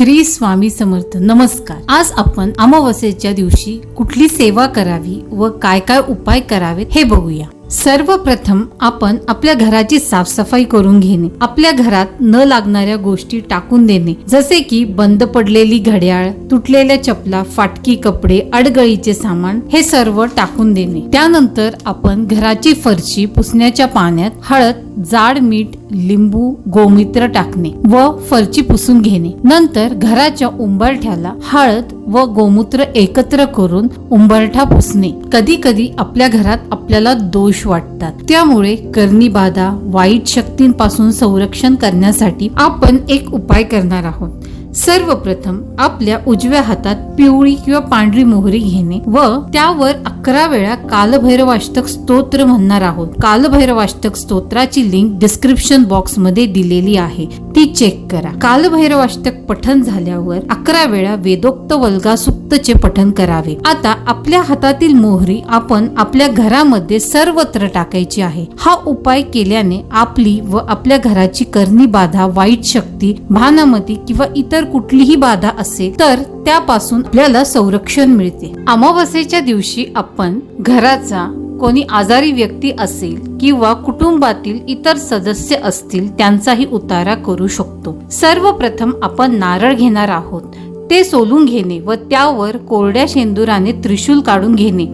श्री स्वामी समर्थ. नमस्कार. आज आपण अमावस्येच्या दिवशी कुठली सेवा करावी व काय काय उपाय करावेत हे बघूया. सर्वप्रथम आपण आपल्या घराची साफसफाई करून घेणे. आपल्या घरात न लागणाऱ्या गोष्टी टाकून देणे. जसे की बंद पडलेली घड्याळ तुटलेल्या चपला फाटकी कपडे अडगळीचे सामान हे सर्व टाकून देणे. त्यानंतर आपण घराची फरशी पुसण्याच्या पाण्यात हळद जाड मीठ लिंबू गोमित्र टाकणे व फरची पुसून घेणे. नंतर घराच्या उंबरठ्याला हळद व गोमूत्र एकत्र करून उंबरठा पुसणे. कधी कधी आपल्या घरात आपल्याला दोष वाटतात. त्यामुळे करणी बाधा वाईट शक्तींपासून संरक्षण करण्यासाठी आपण एक उपाय करणार आहोत. सर्वप्रथम आपल्या उजव्या हातात पिवळी किंवा पांढरी मोहरी घेणे व त्यावर अकरा वेळा कालभैरवाष्टक स्तोत्र म्हणणार आहोत. कालभैरवाष्टक स्तोत्राची लिंक डिस्क्रिप्शन बॉक्समध्ये दिलेली आहे. ती चेक करा. कालभैरवाष्टक पठन झाल्यावर अकरा वेळा वेदोक्त वल्गा सुक्तचे पठन करावे. आता आपल्या हातातील मोहरी आपण आपल्या घरामध्ये सर्वत्र टाकायची आहे. हा उपाय केल्याने आपली व आपल्या घराची करणी बाधा वाईट शक्ती भानामती किंवा इतर कुठलीही बाधा असेल तर त्यापासून आपल्याला संरक्षण मिळते. अमावस्येच्या दिवशी आपण घराचा कोणी आजारी व्यक्ती असेल किंवा कुटुंबातील इतर सदस्य असतील त्यांचाही उतारा करू शकतो. सर्वप्रथम आपण नारळ घेणार आहोत. ते सोलून घेणे व त्यावर कोरड्या शेंदुराने त्रिशूल काढून घेणे.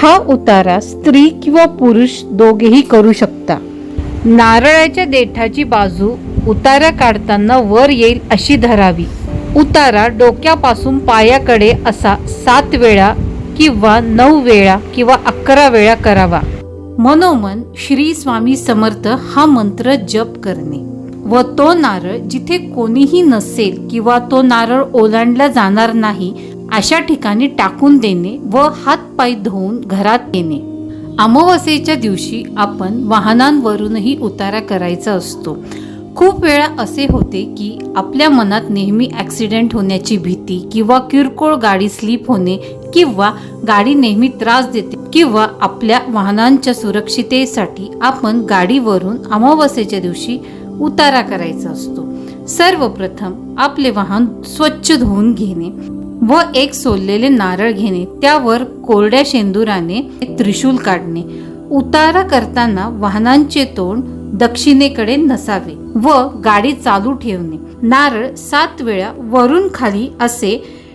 हा उतारा स्त्री किंवा पुरुष दोघेही करू शकता. नारळाच्या देठाची बाजू उतारा काढताना वर येईल अशी धरावी. उतारा डोक्यापासून पायाकडे असा सात वेळा किंवा नऊ वेळा किंवा अकरा वेळा करावा. मनोमन श्री स्वामी समर्थ हा मंत्र जप करणे. व तो नारळ जिथे कोणीही नसेल किंवा तो नारळ ओलांडला जाणार नाही अशा ठिकाणी टाकून देणे व हात पाय धुवून घरात येणे. अमावस्येच्या दिवशी आपण वाहनांवरूनही उतारा करायचा असतो. खूप वेळा असे होते की आपल्या मनात नेहमी ॲक्सिडेंट होण्याची भीती किंवा किरकोळ गाडी स्लिप होणे किंवा गाडी नेहमी त्रास देते किंवा आपल्या वाहनांच्या सुरक्षितेसाठी आपण गाडीवरून अमावस्येच्या दिवशी उतारा करायचा असतो. सर्वप्रथम आपले वाहन स्वच्छ धुवून घेणे व एक सोललेले नारळ घेणे त्यावर कोरड्या शेंदुराने त्रिशूल काढणे. उतारा करताना वाहनांचे तोंड दक्षिणेकडे नसावे व गाडी चालू ठेवणे. नारळ सात वेळा वरून खाली असे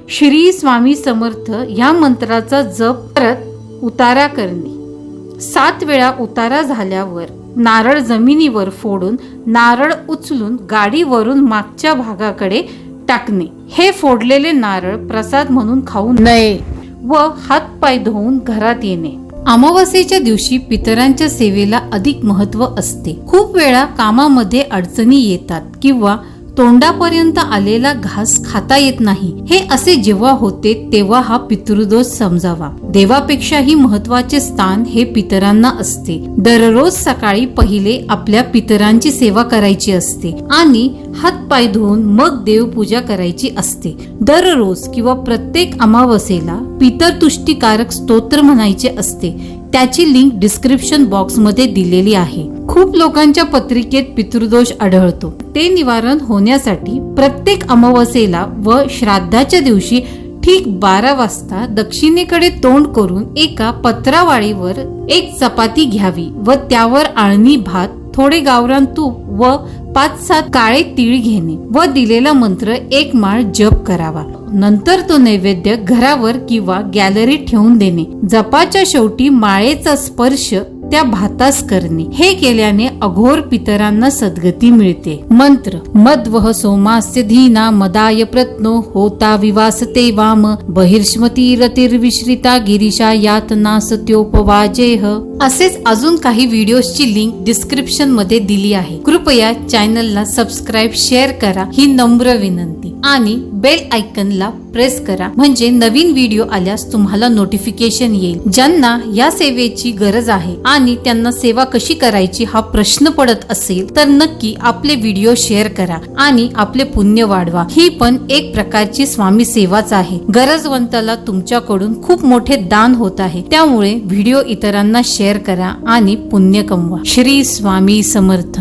श्री स्वामी समर्थ ह्या मंत्राचा जप करत उतारा करणे. सात वेळा उतारा झाल्यावर नारळ जमिनीवर फोडून नारळ उचलून गाडीवरून मागच्या भागाकडे टाकणे. हे फोडलेले नारळ प्रसाद म्हणून खाऊ नये व हात पाय धुवून घरात येणे. अमावास्येच्या दिवशी पितरांच्या सेवेला अधिक महत्त्व असते. खूप वेळा कामामध्ये अडचणी येतात किंवा तोंडापर्यंत आलेला घास खाता येत नाही. हे असे जेव्हा होते तेव्हा हा पितृदोष समजावा. देवापेक्षाही महत्त्वाचे स्थान हे पितरांना असते. दररोज सकाळी पहिले आपल्या पितरांची सेवा करायची असते आणि हात पाय धुवून मग देवपूजा करायची असते. दररोज किंवा प्रत्येक अमावस्येला पितरतुष्टीकारक स्तोत्र म्हणायचे असते. त्याची लिंक डिस्क्रिप्शन बॉक्समध्ये दिलेली आहे. खूप लोकांच्या पत्रिकेत पितृदोष आढळतो. ते निवारण होण्यासाठी प्रत्येक अमावस्येला व श्राद्धाच्या दिवशी ठीक बारा वाजता दक्षिणेकडे तोंड करून एका पत्रावाळीवर एक चपाती घ्यावी व त्यावर आळणी भात थोडे गावरान तूप व पाच सात काळे तीळ घेणे व दिलेला मंत्र एक माळ जप करावा. नंतर तो नैवेद्य घरावर किंवा गॅलरीत ठेवून देणे. जपाच्या शेवटी माळेचा स्पर्श त्या भातास करणे हे केल्याने अघोर पितरांना सद्गती मिळते. मंत्र मद्वह सोमास्य धीना मदाय प्रत्नो होता विवासते वाम बहिर्ष्मती रतिर्विश्रिता गिरीशा यातना सत्योपवाजेह असेच अजून काही व्हिडिओजची लिंक डिस्क्रिप्शनमध्ये दिली आहे. कृपया चॅनलला सबस्क्राईब शेअर करा. ही नम्र विनंती. आणि बेल आयकनला प्रेस करा. म्हणजे नवीन व्हिडिओ आल्यास तुम्हाला नोटिफिकेशन येईल. ज्यांना या सेवेची गरज आहे आणि त्यांना सेवा कशी करायची हा प्रश्न पडत असेल तर नक्की आपले व्हिडिओ शेअर करा आणि आपले पुण्य वाढवा. ही पण एक प्रकारची स्वामी सेवाच आहे. गरजवंताला तुमच्याकडून खूप मोठे दान होत आहे. त्यामुळे व्हिडिओ इतरांना शेअर करा आणि पुण्य कमवा. श्री स्वामी समर्थ.